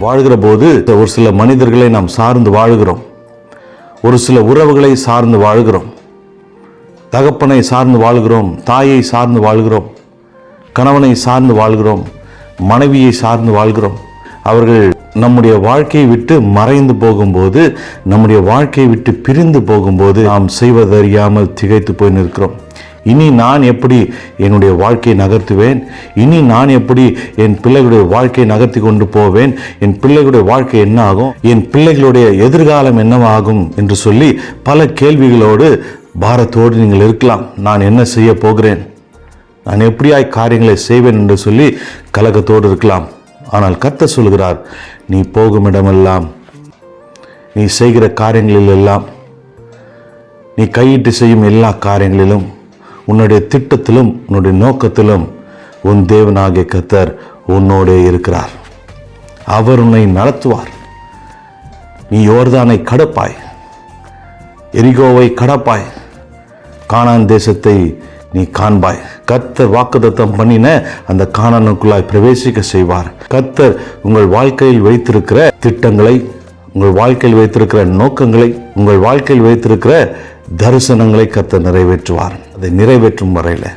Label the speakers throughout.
Speaker 1: வாழ்கிற போது ஒரு சில மனிதர்களை நாம் சார்ந்து வாழ்கிறோம். ஒரு சில உறவுகளை சார்ந்து வாழ்கிறோம். தகப்பனை சார்ந்து வாழ்கிறோம். தாயை சார்ந்து வாழ்கிறோம். கணவனை சார்ந்து வாழ்கிறோம். மனைவியை சார்ந்து வாழ்கிறோம். அவர்கள் நம்முடைய வாழ்க்கையை விட்டு மறைந்து போகும்போது நம்முடைய வாழ்க்கையை விட்டு பிரிந்து போகும்போது நாம் செய்வதறியாமல் திகைத்து போய் நிற்கிறோம். இனி நான் எப்படி என்னுடைய வாழ்க்கையை நகர்த்துவேன்? இனி நான் எப்படி என் பிள்ளைகளுடைய வாழ்க்கையை நகர்த்தி கொண்டு போவேன்? என் பிள்ளைகளுடைய வாழ்க்கை என்ன ஆகும் என் பிள்ளைகளுடைய எதிர்காலம் என்னவாகும்? என்று சொல்லி பல கேள்விகளோடு பாரத்தோடு நீங்கள் இருக்கலாம். நான் என்ன செய்ய போகிறேன்? நான் எப்படியாய் காரியங்களை செய்வேன் என்று சொல்லி கலக்கத்தோடு இருக்கலாம். ஆனால் கத்த சொல்கிறார் நீ போகும் இடமெல்லாம் நீ செய்கிற காரியங்களில் எல்லாம் நீ கையிட்டு செய்யும் எல்லா காரியங்களிலும் உன்னுடைய திட்டத்திலும் உன்னுடைய நோக்கத்திலும் உன் தேவனாகிய கத்தர் உன்னோடே இருக்கிறார். அவர் உன்னை நடத்துவார். நீ யோர்தானை கடப்பாய். எரிகோவை கடப்பாய். காணான் தேசத்தை நீ காண்பாய். கர்த்தர் வாக்குதத்தம் பண்ணின அந்த காணனுக்குள்ளாய் பிரவேசிக்க செய்வார். கர்த்தர் உங்கள் வாழ்க்கையில் வைத்திருக்கிற திட்டங்களை உங்கள் வாழ்க்கையில் வைத்திருக்கிற நோக்கங்களை உங்கள் வாழ்க்கையில் வைத்திருக்கிற தரிசனங்களை கத்தர் நிறைவேற்றுவார். அதை நிறைவேற்றும் வரையில்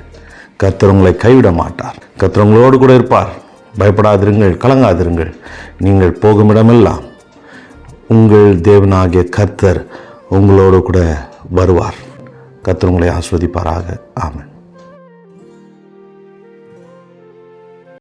Speaker 1: கர்த்தர் உங்களை கைவிட மாட்டார். கத்தர் உங்களோடு கூட இருப்பார். பயப்படாதிருங்கள் கலங்காதிருங்கள். நீங்கள் போகும் இடமெல்லாம் உங்கள் தேவனாகிய கத்தர் உங்களோடு கூட வருவார். கத்திரங்களை ஆஸ்வதிப்பாராக. ஆமன்.